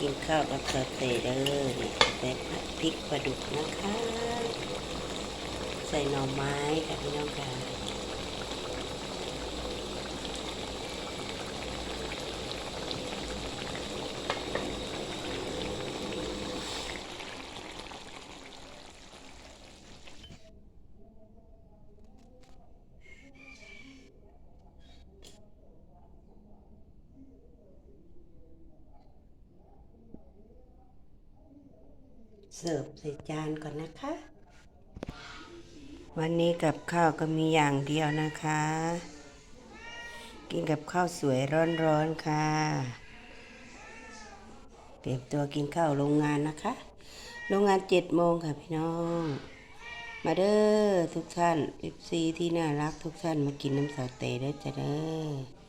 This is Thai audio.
กินข้าวกับสเต็กเด้อนี่แต่ผัดพริกปลาดุกนะคะ ใส่หน่อไม้ค่ะพี่น้องค่ะ เสิร์ฟใส่จานก่อนนะคะ วันนี้กับข้าวก็มีอย่างเดียวนะคะ กินกับข้าวสวยร้อนๆค่ะเตรียมตัวกินข้าวโรงงานนะคะ โรงงานเจ็ดโมงค่ะพี่น้อง มาเด้อทุกท่าน FC ที่น่ารักทุกท่านมากินน้ำสาเตเด้จ้ะเด้อ